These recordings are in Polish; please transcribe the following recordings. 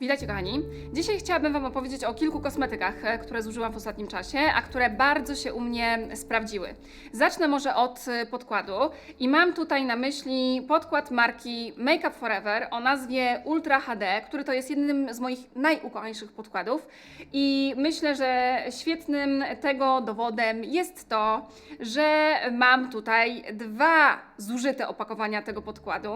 Witajcie kochani. Dzisiaj chciałabym Wam opowiedzieć o kilku kosmetykach, e, które zużyłam w ostatnim czasie, a które bardzo się u mnie sprawdziły. Zacznę może od e, podkładu i mam tutaj na myśli podkład marki Make Up Forever o nazwie Ultra HD, który to jest jednym z moich najukochańszych podkładów i myślę, że świetnym tego dowodem jest to, że mam tutaj dwa zużyte opakowania tego podkładu.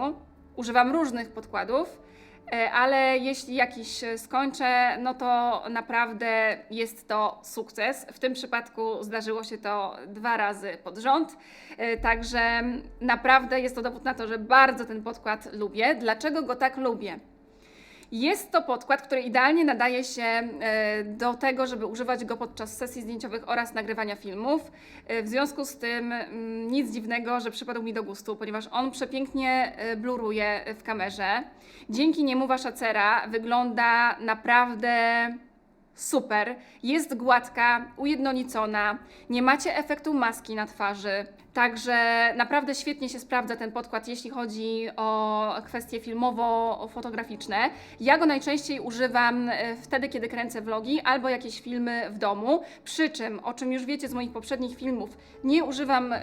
Używam różnych podkładów. E, ale jeśli jakiś e, skończę, no to naprawdę jest to sukces. W tym przypadku zdarzyło się to dwa razy pod rząd, E, także naprawdę jest to dowód na to, że bardzo ten podkład lubię. Dlaczego go tak lubię? Jest to podkład, który idealnie nadaje się e, do tego, żeby używać go podczas sesji zdjęciowych oraz nagrywania filmów. E, W związku z tym mm, nic dziwnego, że przypadł mi do gustu, ponieważ on przepięknie e, bluruje w kamerze. Dzięki niemu wasza cera wygląda naprawdę super. Jest gładka, ujednolicona, nie macie efektu maski na twarzy. Także naprawdę świetnie się sprawdza ten podkład, jeśli chodzi o kwestie filmowo-fotograficzne. Ja go najczęściej używam e, wtedy, kiedy kręcę vlogi albo jakieś filmy w domu. Przy czym, o czym już wiecie z moich poprzednich filmów, nie używam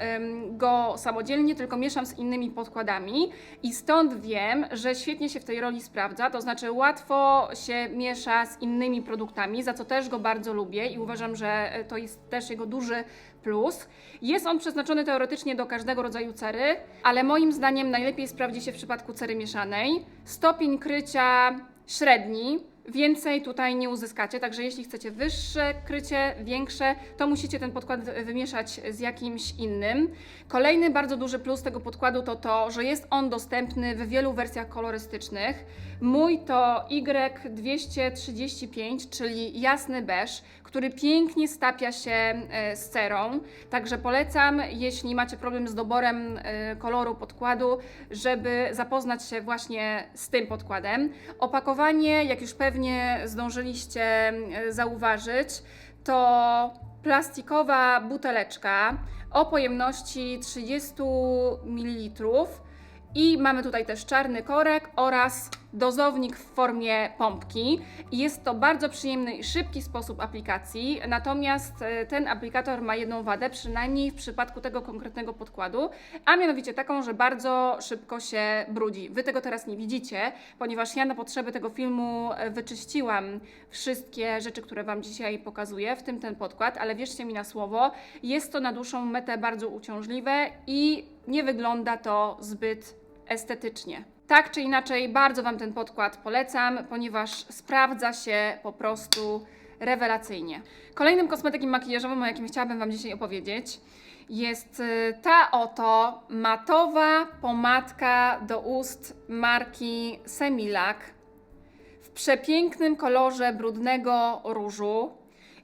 go samodzielnie, tylko mieszam z innymi podkładami i stąd wiem, że świetnie się w tej roli sprawdza, to znaczy łatwo się miesza z innymi produktami, za co też go bardzo lubię i uważam, że e, to jest też jego duży plus. Jest on przeznaczony teoretycznie do każdego rodzaju cery, ale moim zdaniem najlepiej sprawdzi się w przypadku cery mieszanej. Stopień krycia średni, więcej tutaj nie uzyskacie, także jeśli chcecie wyższe krycie, większe, to musicie ten podkład wymieszać z jakimś innym. Kolejny bardzo duży plus tego podkładu to to, że jest on dostępny w wielu wersjach kolorystycznych. Mój to Y235, czyli jasny beż, który pięknie stapia się e, z cerą. Także polecam, jeśli macie problem z doborem e, koloru podkładu, żeby zapoznać się właśnie z tym podkładem. Opakowanie, jak już pewnie zdążyliście e, zauważyć, to plastikowa buteleczka o pojemności 30 ml. I mamy tutaj też czarny korek oraz dozownik w formie pompki. Jest to bardzo przyjemny i szybki sposób aplikacji, natomiast e, ten aplikator ma jedną wadę, przynajmniej w przypadku tego konkretnego podkładu, a mianowicie taką, że bardzo szybko się brudzi. Wy tego teraz nie widzicie, ponieważ ja na potrzeby tego filmu e, wyczyściłam wszystkie rzeczy, które Wam dzisiaj pokazuję, w tym ten podkład, ale wierzcie mi na słowo, jest to na dłuższą metę bardzo uciążliwe i nie wygląda to zbyt estetycznie. Tak czy inaczej, bardzo Wam ten podkład polecam, ponieważ sprawdza się po prostu rewelacyjnie. Kolejnym kosmetykiem makijażowym, o jakim chciałabym Wam dzisiaj opowiedzieć, jest y, ta oto matowa pomadka do ust marki Semilac w przepięknym kolorze brudnego różu.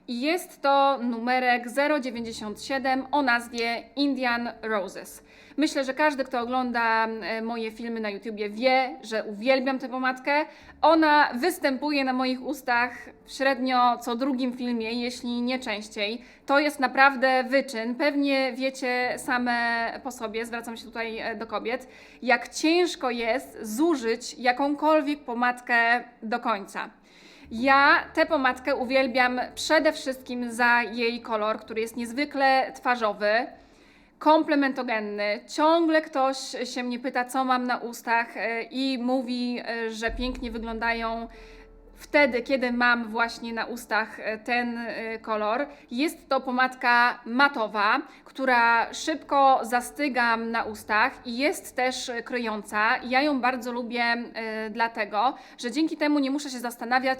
I jest to numerek 097 o nazwie Indian Roses. Myślę, że każdy, kto ogląda e, moje filmy na YouTubie, wie, że uwielbiam tę pomadkę. Ona występuje na moich ustach średnio co drugim filmie, jeśli nie częściej. To jest naprawdę wyczyn. Pewnie wiecie same po sobie, zwracam się tutaj e, do kobiet, jak ciężko jest zużyć jakąkolwiek pomadkę do końca. Ja tę pomadkę uwielbiam przede wszystkim za jej kolor, który jest niezwykle twarzowy, komplementogenny. Ciągle ktoś się mnie pyta, co mam na ustach e, i mówi, e, że pięknie wyglądają wtedy, kiedy mam właśnie na ustach e, ten kolor. Jest to pomadka matowa, która szybko zastyga na ustach i jest też kryjąca. Ja ją bardzo lubię dlatego, że dzięki temu nie muszę się zastanawiać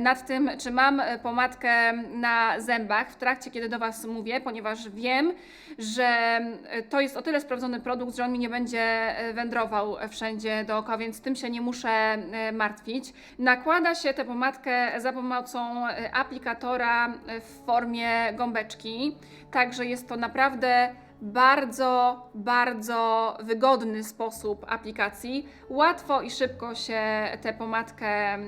nad tym, czy mam pomadkę na zębach w trakcie, kiedy do Was mówię, ponieważ wiem, że e, to jest o tyle sprawdzony produkt, że on mi nie będzie e, wędrował wszędzie dookoła, więc tym się nie muszę e, martwić. Nakłada się tę pomadkę za pomocą e, aplikatora e, w formie gąbeczki, także jest to naprawdę bardzo, bardzo wygodny sposób aplikacji. Łatwo i szybko się tę pomadkę e,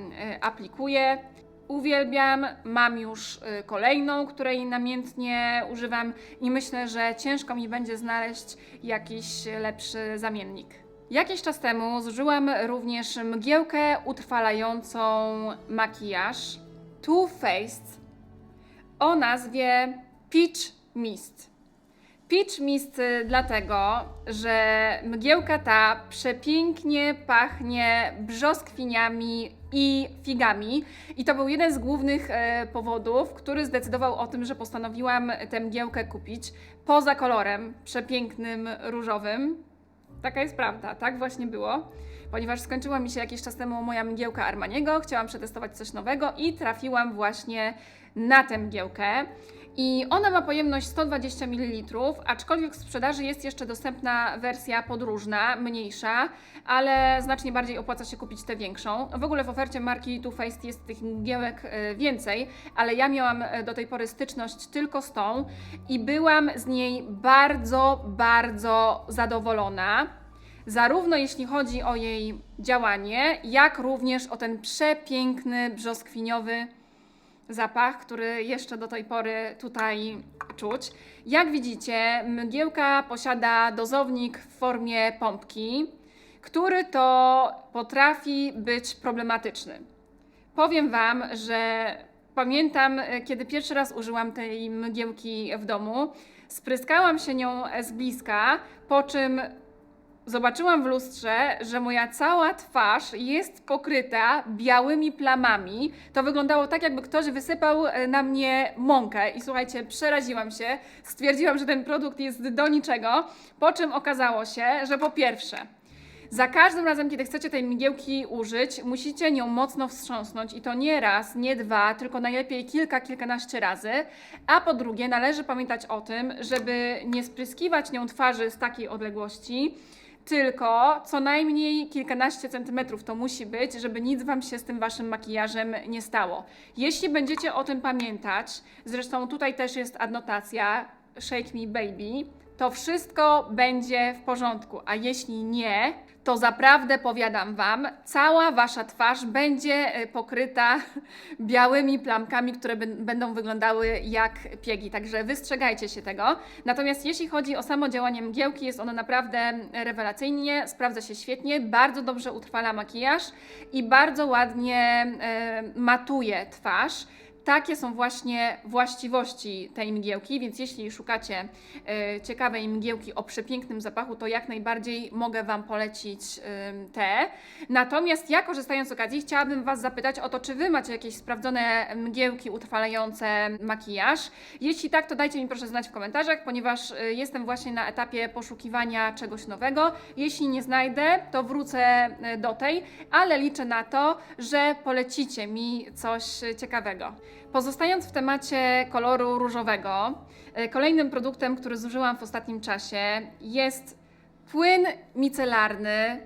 aplikuje. Uwielbiam, mam już y, kolejną, której namiętnie używam i myślę, że ciężko mi będzie znaleźć jakiś lepszy zamiennik. Jakiś czas temu zużyłam również mgiełkę utrwalającą makijaż Too Faced o nazwie Peach Mist. Peach Mist y, dlatego, że mgiełka ta przepięknie pachnie brzoskwiniami i figami. I to był jeden z głównych e, powodów, który zdecydował o tym, że postanowiłam tę mgiełkę kupić. Poza kolorem przepięknym, różowym. Taka jest prawda, tak właśnie było. Ponieważ skończyła mi się jakiś czas temu moja mgiełka Armaniego, chciałam przetestować coś nowego i trafiłam właśnie na tę mgiełkę. I ona ma pojemność 120 ml, aczkolwiek w sprzedaży jest jeszcze dostępna wersja podróżna, mniejsza, ale znacznie bardziej opłaca się kupić tę większą. W ogóle w ofercie marki Too Faced jest tych mgiełek e, więcej, ale ja miałam e, do tej pory styczność tylko z tą i byłam z niej bardzo, bardzo zadowolona. Zarówno jeśli chodzi o jej działanie, jak również o ten przepiękny brzoskwiniowy zapach, który jeszcze do tej pory tutaj czuć. Jak widzicie, mgiełka posiada dozownik w formie pompki, który to potrafi być problematyczny. Powiem Wam, że pamiętam, kiedy pierwszy raz użyłam tej mgiełki w domu, spryskałam się nią z bliska, po czym zobaczyłam w lustrze, że moja cała twarz jest pokryta białymi plamami. To wyglądało tak, jakby ktoś wysypał e, na mnie mąkę. I słuchajcie, przeraziłam się. Stwierdziłam, że ten produkt jest do niczego. Po czym okazało się, że po pierwsze, za każdym razem, kiedy chcecie tej mgiełki użyć, musicie nią mocno wstrząsnąć i to nie raz, nie dwa, tylko najlepiej kilka, kilkanaście razy. A po drugie, należy pamiętać o tym, żeby nie spryskiwać nią twarzy z takiej odległości, tylko co najmniej kilkanaście centymetrów to musi być, żeby nic Wam się z tym Waszym makijażem nie stało. Jeśli będziecie o tym pamiętać, zresztą tutaj też jest adnotacja Shake Me Baby, to wszystko będzie w porządku, a jeśli nie, to zaprawdę powiadam Wam, cała Wasza twarz będzie e, pokryta białymi plamkami, które będą wyglądały jak piegi, także wystrzegajcie się tego. Natomiast jeśli chodzi o samo działanie mgiełki, jest ono naprawdę rewelacyjnie, sprawdza się świetnie, bardzo dobrze utrwala makijaż i bardzo ładnie e, matuje twarz. Takie są właśnie właściwości tej mgiełki, więc jeśli szukacie e, ciekawej mgiełki o przepięknym zapachu, to jak najbardziej mogę Wam polecić te. Natomiast ja korzystając z okazji chciałabym Was zapytać o to, czy Wy macie jakieś sprawdzone mgiełki utrwalające makijaż. Jeśli tak, to dajcie mi proszę znać w komentarzach, ponieważ y, jestem właśnie na etapie poszukiwania czegoś nowego. Jeśli nie znajdę, to wrócę y, do tej, ale liczę na to, że polecicie mi coś ciekawego. Pozostając w temacie koloru różowego, y, kolejnym produktem, który zużyłam w ostatnim czasie jest płyn micelarny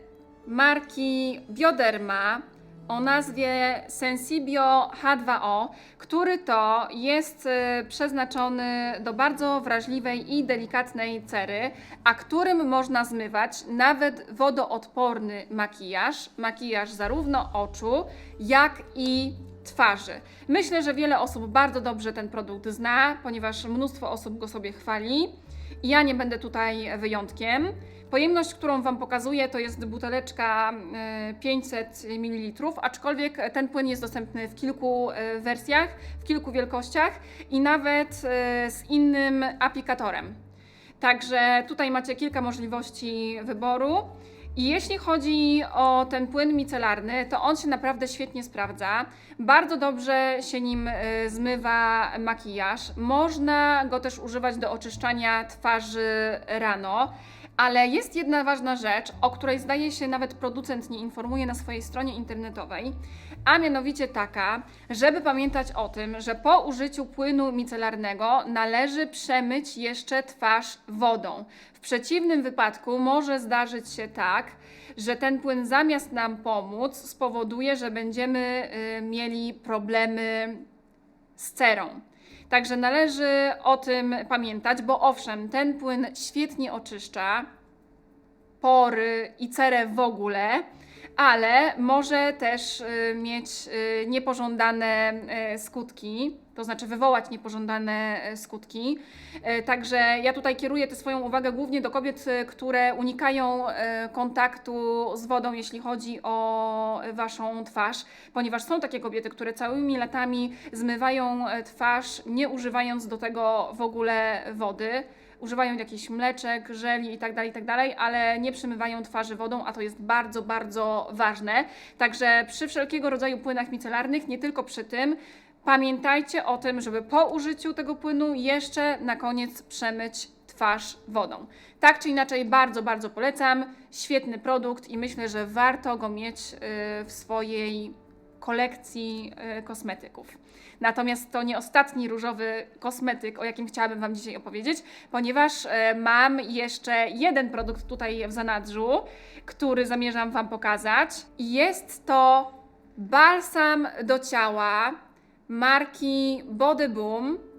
marki Bioderma o nazwie Sensibio H2O, który to jest y, przeznaczony do bardzo wrażliwej i delikatnej cery, a którym można zmywać nawet wodoodporny makijaż, makijaż zarówno oczu, jak i twarzy. Myślę, że wiele osób bardzo dobrze ten produkt zna, ponieważ mnóstwo osób go sobie chwali. Ja nie będę tutaj wyjątkiem. Pojemność, którą Wam pokazuję, to jest buteleczka e, 500 ml, aczkolwiek ten płyn jest dostępny w kilku e, wersjach, w kilku wielkościach i nawet e, z innym aplikatorem. Także tutaj macie kilka możliwości wyboru. I jeśli chodzi o ten płyn micelarny, to on się naprawdę świetnie sprawdza. Bardzo dobrze się nim y, zmywa makijaż. Można go też używać do oczyszczania twarzy rano. Ale jest jedna ważna rzecz, o której zdaje się nawet producent nie informuje na swojej stronie internetowej, a mianowicie taka, żeby pamiętać o tym, że po użyciu płynu micelarnego należy przemyć jeszcze twarz wodą. W przeciwnym wypadku może zdarzyć się tak, że ten płyn zamiast nam pomóc spowoduje, że będziemy y, mieli problemy z cerą. Także należy o tym pamiętać, bo owszem, ten płyn świetnie oczyszcza pory i cerę w ogóle, ale może też y, mieć y, niepożądane y, skutki, to znaczy wywołać niepożądane skutki. Także ja tutaj kieruję tę swoją uwagę głównie do kobiet, które unikają kontaktu z wodą, jeśli chodzi o waszą twarz, ponieważ są takie kobiety, które całymi latami zmywają y, twarz, nie używając do tego w ogóle wody używają jakichś mleczek, żeli i tak dalej, i tak ale nie przymywają twarzy wodą, a to jest bardzo, bardzo ważne. Także przy wszelkiego rodzaju płynach micelarnych, nie tylko przy tym, pamiętajcie o tym, żeby po użyciu tego płynu jeszcze na koniec przemyć twarz wodą. Tak czy inaczej, bardzo, bardzo polecam. Świetny produkt i myślę, że warto go mieć y, w swojej kolekcji y, kosmetyków. Natomiast to nie ostatni różowy kosmetyk, o jakim chciałabym Wam dzisiaj opowiedzieć, ponieważ e, mam jeszcze jeden produkt tutaj w zanadrzu, który zamierzam Wam pokazać. Jest to balsam do ciała marki Body Boom.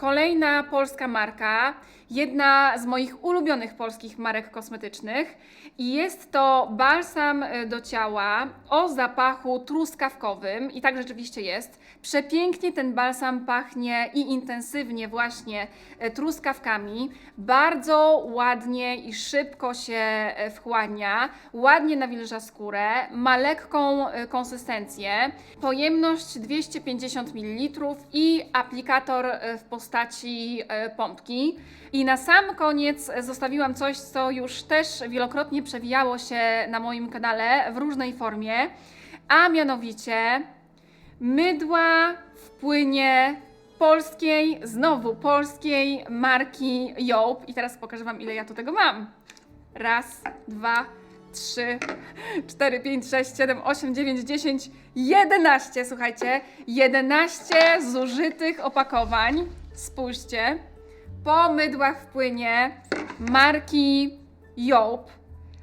Kolejna polska marka, jedna z moich ulubionych polskich marek kosmetycznych. I jest to balsam e, do ciała o zapachu truskawkowym. I tak rzeczywiście jest. Przepięknie ten balsam pachnie i intensywnie właśnie e, truskawkami. Bardzo ładnie i szybko się e, wchłania. Ładnie nawilża skórę. Ma lekką konsystencję. Pojemność 250 ml i aplikator w postaci e, pompki. I na sam koniec zostawiłam coś, co już też wielokrotnie przewijało się na moim kanale w różnej formie, a mianowicie mydła w płynie polskiej, znowu polskiej marki Joop. I teraz pokażę Wam, ile ja tu tego mam. Raz, dwa, trzy, cztery, pięć, sześć, siedem, osiem, dziewięć, dziesięć, jedenaście. Słuchajcie, jedenaście zużytych opakowań. Spójrzcie. Po mydłach w płynie marki Joop.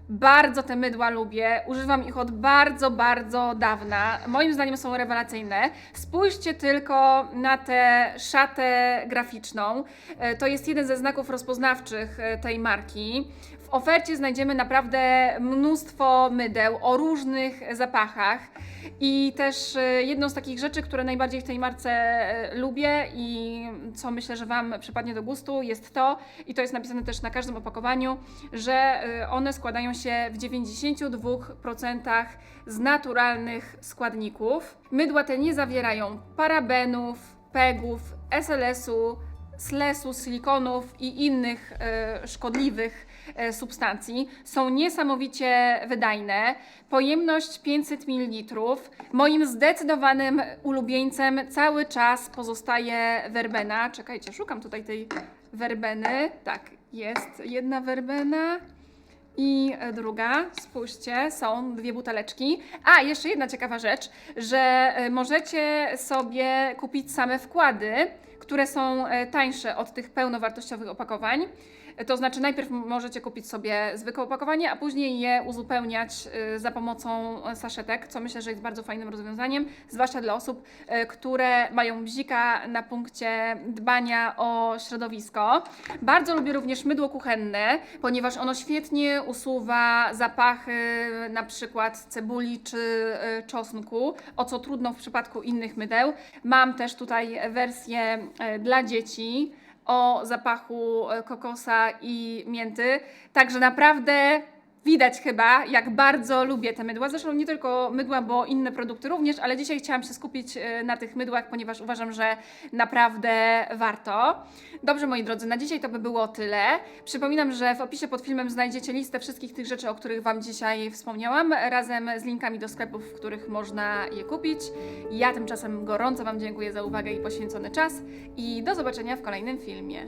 Bardzo te mydła lubię, używam ich od bardzo, bardzo dawna. Moim zdaniem są rewelacyjne. Spójrzcie tylko na tę szatę graficzną. E, To jest jeden ze znaków rozpoznawczych e, tej marki. W ofercie znajdziemy naprawdę mnóstwo mydeł o różnych zapachach. I też e, jedną z takich rzeczy, które najbardziej w tej marce lubię i co myślę, że Wam przypadnie do gustu, jest to, i to jest napisane też na każdym opakowaniu, że one składają się w 92% z naturalnych składników. Mydła te nie zawierają parabenów, pegów, SLS-u, slesu, silikonów i innych e, szkodliwych e, substancji. Są niesamowicie wydajne. Pojemność 500 ml. Moim zdecydowanym ulubieńcem cały czas pozostaje werbena. Czekajcie, szukam tutaj tej werbeny. Tak, jest jedna werbena. I e, druga, spójrzcie, są dwie buteleczki. A, jeszcze jedna ciekawa rzecz, że e, możecie sobie kupić same wkłady, które są e, tańsze od tych pełnowartościowych opakowań. To znaczy, najpierw możecie kupić sobie zwykłe opakowanie, a później je uzupełniać e, za pomocą e, saszetek, co myślę, że jest bardzo fajnym rozwiązaniem, zwłaszcza dla osób, które mają bzika na punkcie dbania o środowisko. Bardzo lubię również mydło kuchenne, ponieważ ono świetnie usuwa zapachy na przykład cebuli czy czosnku, o co trudno w przypadku innych mydeł. Mam też tutaj wersję dla dzieci o zapachu e, kokosa i mięty. Także naprawdę widać chyba, jak bardzo lubię te mydła. Zresztą nie tylko mydła, bo inne produkty również, ale dzisiaj chciałam się skupić e, na tych mydłach, ponieważ uważam, że naprawdę warto. Dobrze, moi drodzy, na dzisiaj to by było tyle. Przypominam, że w opisie pod filmem znajdziecie listę wszystkich tych rzeczy, o których Wam dzisiaj wspomniałam, razem z linkami do sklepów, w których można je kupić. Ja tymczasem gorąco Wam dziękuję za uwagę i poświęcony czas i do zobaczenia w kolejnym filmie.